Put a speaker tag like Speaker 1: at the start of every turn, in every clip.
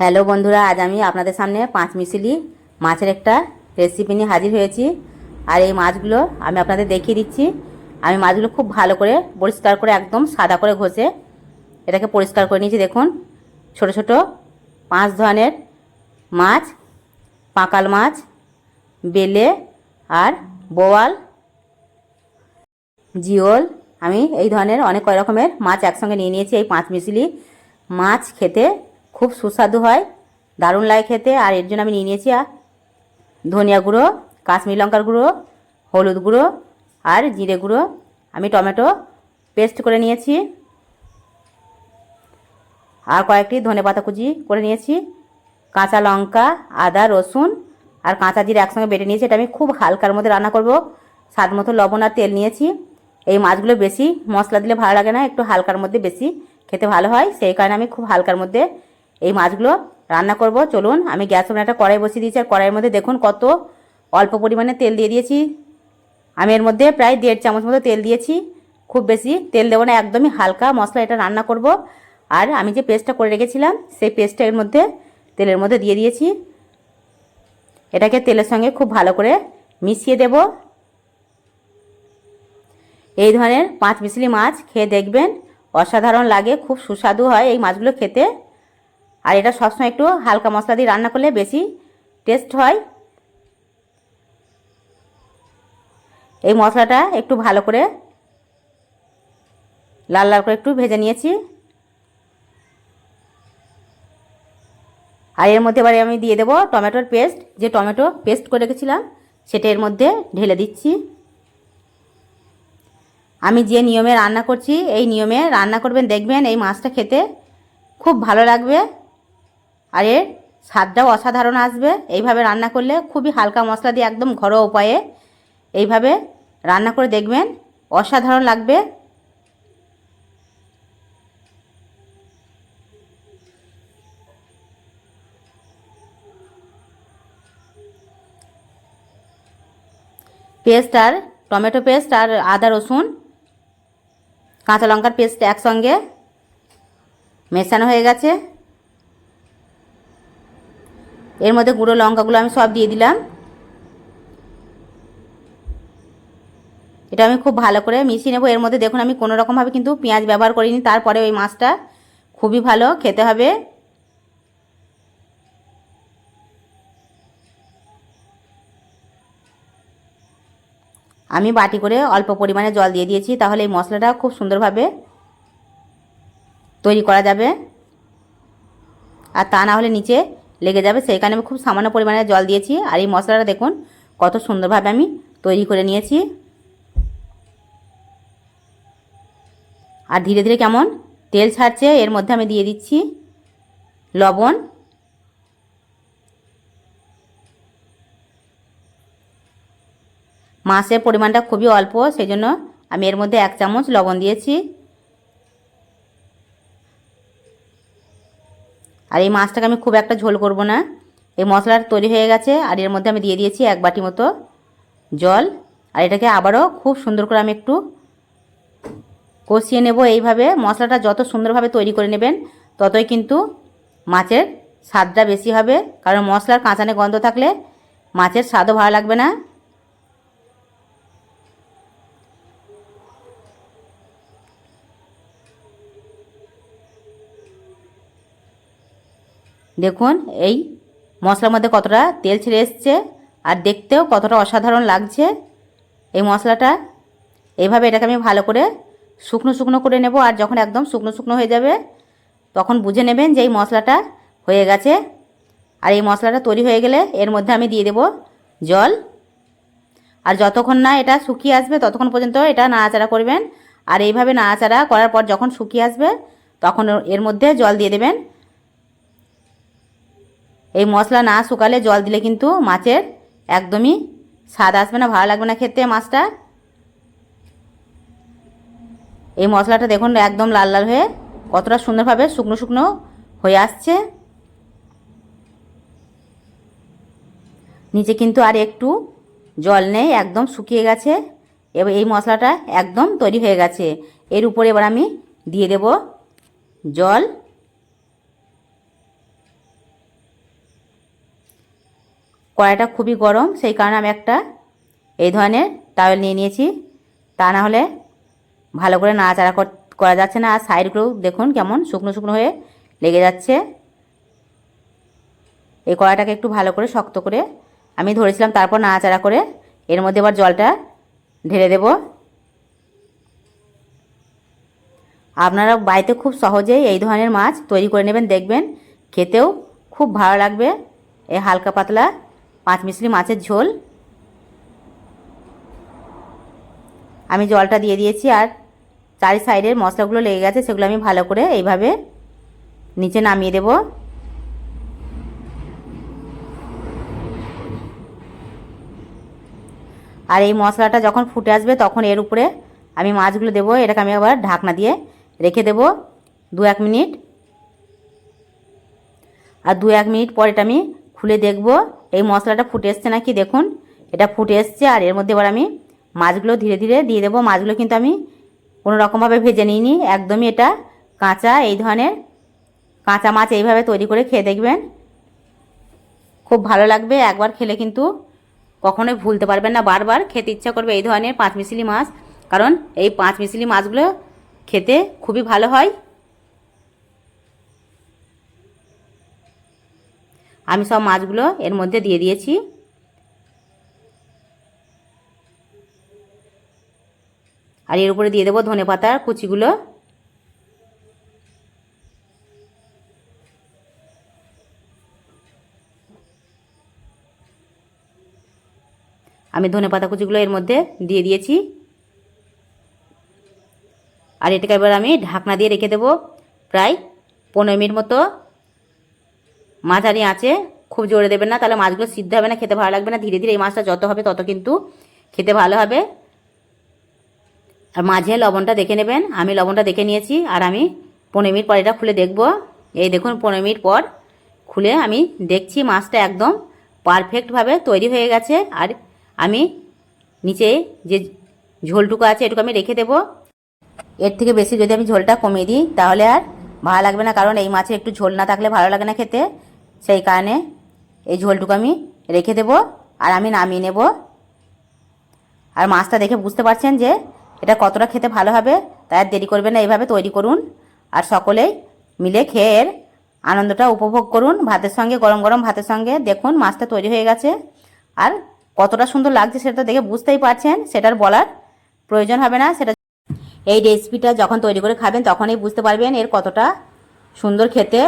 Speaker 1: Hello বন্ধুরা, আজ আমি আপনাদের সামনে পাঁচ মিশিলি মাছের একটা রেসিপি নিয়ে হাজির হয়েছি। আর এই মাছগুলো আমি আপনাদের দেখিয়ে দিচ্ছি। আমি মাছগুলো খুব ভালো করে পরিষ্কার করে একদম সাদা করে ঘষে এটাকে পরিষ্কার করে নিয়েছি। দেখুন, ছোট ছোট পাঁচ ধরনের মাছ, পাঁকাল মাছ, বেলে আর বোয়াল, জিওল। আমি এই ধরনের অনেক কয় রকমের মাছ একসঙ্গে নিয়ে নিয়েছি। এই পাঁচ মিশিলি মাছ খেতে খুব সুস্বাদু হয়, দারুণ লাগে খেতে। আর এর জন্য আমি নিয়ে নিয়েছি ধনিয়া গুঁড়ো, কাশ্মীর লঙ্কার গুঁড়ো, হলুদ গুঁড়ো আর জিরে গুঁড়ো। আমি টমেটো পেস্ট করে নিয়েছি। আর কয়েকটি ধনে পাতা কুচি করে নিয়েছি, কাঁচা লঙ্কা, আদা, রসুন আর কাঁচা জিরে একসঙ্গে বেটে নিয়েছি। এটা আমি খুব হালকার মধ্যে রান্না করব। স্বাদ মতো লবণ আর তেল নিয়েছি। এই মাছগুলো বেশি মশলা দিলে ভালো লাগে না, একটু হালকার মধ্যে বেশি খেতে ভালো হয়। সেই কারণে আমি খুব হালকার মধ্যে এই মাছগুলো রান্না করব। চলুন, আমি গ্যাস ওভেনে একটা কড়াই বসিয়ে দিয়েছি। আর কড়াইয়ের মধ্যে দেখুন কত অল্প পরিমাণে তেল দিয়ে দিয়েছি। আমি এর মধ্যে প্রায় দেড় চামচ মতো তেল দিয়েছি। খুব বেশি তেল দেবো না, একদমই হালকা মশলা এটা রান্না করব। আর আমি যে পেস্টটা করে রেখেছিলাম, সেই পেস্টটা এর মধ্যে তেলের মধ্যে দিয়ে দিয়েছি। এটাকে তেলের সঙ্গে খুব ভালো করে মিশিয়ে দেব। এই ধরনের পাঁচ মিশলি মাছ খেয়ে দেখবেন অসাধারণ লাগে, খুব সুস্বাদু হয় এই মাছগুলো খেতে। আর এটা সবসময় একটু হালকা মশলা দিয়ে রান্না করলে বেশি টেস্ট হয়। এই মশলাটা একটু ভালো করে লাল লাল করে একটু ভেজে নিয়েছি। আর এর মধ্যে এবারে আমি দিয়ে দেবো টমেটোর পেস্ট। যে টমেটো পেস্ট করে রেখেছিলাম, সেটা এর মধ্যে ঢেলে দিচ্ছি। আমি যে নিয়মে রান্না করছি, এই নিয়মে রান্না করবেন, দেখবেন এই মাছটা খেতে খুব ভালো লাগবে। আর এর স্বাদটাও অসাধারণ আসবে। এইভাবে রান্না করলে খুবই হালকা মশলা দিয়ে একদম ঘরোয়া উপায়ে এইভাবে রান্না করে দেখবেন অসাধারণ লাগবে। পেস্ট আর টমেটো পেস্ট আর আদা, রসুন, কাঁচা লঙ্কার পেস্ট একসঙ্গে মেশানো হয়ে গেছে। এর মধ্যে গুঁড়ো লঙ্কাগুলো আমি সব দিয়ে দিলাম। এটা আমি খুব ভালো করে মিশিয়ে নেব। এর মধ্যে দেখুন, আমি কোনো রকমভাবে কিন্তু পেঁয়াজ ব্যবহার করিনি, তারপরে ওই মাছটা খুবই ভালো, খেতে হবে। আমি বাটি করে অল্প পরিমাণে জল দিয়ে দিয়েছি, তাহলে এই মশলাটা খুব সুন্দরভাবে তৈরি করা যাবে। আর তা না হলে নিচে লেগে যাবে। সেই কারণে আমি খুব সামান্য পরিমাণে জল দিয়েছি। আর এই মশলাটা দেখুন, কত সুন্দরভাবে আমি তৈরি করে নিয়েছি। আর ধীরে ধীরে কেমন তেল ছাড়ছে, এর মধ্যে আমি দিয়ে দিচ্ছি লবণ। মাছের পরিমাণটা খুবই অল্প, সেই জন্য আমি এর মধ্যে এক চামচ লবণ দিয়েছি। আর এই মাছটাকে আমি খুব একটা ঝোল করব না। এই মশলাটা তৈরি হয়ে গেছে আর এর মধ্যে আমি দিয়ে দিয়েছি এক বাটি মতো জল। আর এটাকে আবারও খুব সুন্দর করে আমি একটু কষিয়ে নেব এইভাবে। মশলাটা যত সুন্দরভাবে তৈরি করে নেবেন, ততই কিন্তু মাছের স্বাদটা বেশি হবে। কারণ মশলার কাঁচানে গন্ধ থাকলে মাছের স্বাদও ভালো লাগবে না। দেখুন, এই মশলার মধ্যে কতটা তেল ছেড়ে এসছে আর দেখতেও কতটা অসাধারণ লাগছে। এই মশলাটা এইভাবে এটাকে আমি ভালো করে শুকনো শুকনো করে নেব আর যখন একদম শুকনো শুকনো হয়ে যাবে, তখন বুঝে নেবেন যে এই মশলাটা হয়ে গেছে। আর এই মশলাটা তৈরি হয়ে গেলে এর মধ্যে আমি দিয়ে দেব জল। আর যতক্ষণ না এটা শুকিয়ে আসবে, ততক্ষণ পর্যন্ত এটা নাড়াচাড়া করবেন। আর এইভাবে নাড়াচাড়া করার পর যখন শুকিয়ে আসবে, তখন এর মধ্যে জল দিয়ে দেবেন। এই মশলা না শুকালে জল দিলে কিন্তু মাছের একদমই স্বাদ আসবে না, ভালো লাগবে না খেতে মাছটা। এই মশলাটা দেখুন একদম লাল লাল হয়ে কতটা সুন্দরভাবে শুকনো শুকনো হয়ে আসছে। নিচে কিন্তু আর একটু জল নেই, একদম শুকিয়ে গেছে। এবার এই মশলাটা একদম তৈরি হয়ে গেছে। এর উপরে এবার আমি দিয়ে দেব জল। কড়াইটা খুবই গরম, সেই কারণে আমি একটা এই ধরনের টাওয়েল নিয়ে নিয়েছি। তা না হলে ভালো করে নাড়াচাড়া কর- যাচ্ছে না। আর সাইডগুলো দেখুন কেমন শুকনো শুকনো হয়ে লেগে যাচ্ছে। এই কড়াইটাকে একটু ভালো করে শক্ত করে আমি ধরেছিলাম, তারপর নাড়াচাড়া করে এর মধ্যে এবার জলটা ঢেলে দেব। আপনারা বাড়িতে খুব সহজেই এই ধরনের মাছ তৈরি করে নেবেন, দেখবেন, খেতেও খুব ভালো লাগবে। এই হালকা পাতলা পাঁচ মিশলি মাছের ঝোল। আমি জলটা দিয়ে দিয়েছি আর চারি সাইডের মশলাগুলো লেগে গেছে, সেগুলো আমি ভালো করে এইভাবে নিচে নামিয়ে দেব। আর এই মশলাটা যখন ফুটে আসবে তখন এর উপরে আমি মাছগুলো দেবো, এটাকে আমি আবার ঢাকনা দিয়ে রেখে দেব দু এক মিনিট। আর দু এক মিনিট পর এটা আমি খুলে দেখব, এই মশলাটা ফুটে এসছে নাকি দেখুন। এটা ফুটে এসছে আর এর মধ্যে এবার আমি মাছগুলো ধীরে ধীরে দিয়ে দেবো। মাছগুলো কিন্তু আমি কোনো রকমভাবে ভেজে নিইনি, একদমই এটা কাঁচা, এই ধরনের কাঁচা মাছ এইভাবে তৈরি করে খেয়ে দেখবেন। খুব ভালো লাগবে, একবার খেলে কিন্তু কখনোই ভুলতে পারবেন না। বারবার খেতে ইচ্ছা করবে এই ধরনের পাঁচ মিশিলি মাছ, কারণ এই পাঁচ মিশিলি মাছগুলো খেতে খুবই ভালো হয়। আমি সব মাছগুলো এর মধ্যে দিয়ে দিয়েছি। আর এর উপরে দিয়ে দেবো ধনে পাতার কুচিগুলো। আমি ধনে পাতা কুচিগুলো এর মধ্যে দিয়ে দিয়েছি। আর এটাকে এবার আমি ঢাকনা দিয়ে রেখে দেবো প্রায় পনেরো মিনিট মতো। মাঝারি আছে, খুব জোরে দেবেন না, তাহলে মাছগুলো সিদ্ধ হবে না, খেতে ভালো লাগবে না, ধীরে ধীরে এই মাছটা যত হবে তত কিন্তু খেতে ভালো হবে। আর মাঝে লবণটা দেখে নেবেন, আমি লবণটা দেখে নিয়েছি, আর আমি পনেরো মিনিট পর এটা খুলে দেখব। এই দেখুন, পনেরো মিনিট পর খুলে আমি দেখছি মাছটা একদম পারফেক্টভাবে তৈরি হয়ে গেছে, আর আমি নিচে যে ঝোলটুকু আছে এটুকু আমি রেখে দেবো। এর থেকে বেশি যদি আমি ঝোলটা কমিয়ে দিই, তাহলে আর ভালো লাগবে না, কারণ এই মাছের একটু ঝোল না থাকলে ভালো লাগে না খেতে। সেই কারণে এই ঝোলটুকু আমি রেখে দেবো আর আমি নামিয়ে নেব। আর মাছটা দেখে বুঝতে পারছেন যে এটা কতটা খেতে ভালো হবে, তাই আর দেরি করবেন না, এইভাবে তৈরি করুন। আর সকলেই মিলে খেয়ে এর আনন্দটা উপভোগ করুন, ভাতের সঙ্গে, গরম গরম ভাতের সঙ্গে। দেখুন মাছটা তৈরি হয়ে গেছে। আর কতটা সুন্দর লাগছে সেটা দেখে বুঝতেই পারছেন, সেটার বলার প্রয়োজন হবে না। সেটা এই রেসিপিটা যখন তৈরি করে খাবেন, তখনই বুঝতে পারবেন এর কতটা সুন্দর খেতে।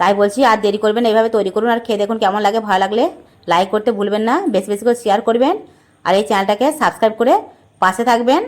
Speaker 1: তাই বলছি, আর দেরি করবেন এইভাবে তৈরি করুন। আর খেয়ে দেখুন কেমন লাগে, ভালো লাগলে লাইক করতে ভুলবেন না, বেশি বেশি করে শেয়ার করবেন। আর এই চ্যানেলটাকে সাবস্ক্রাইব করে পাশে থাকবেন।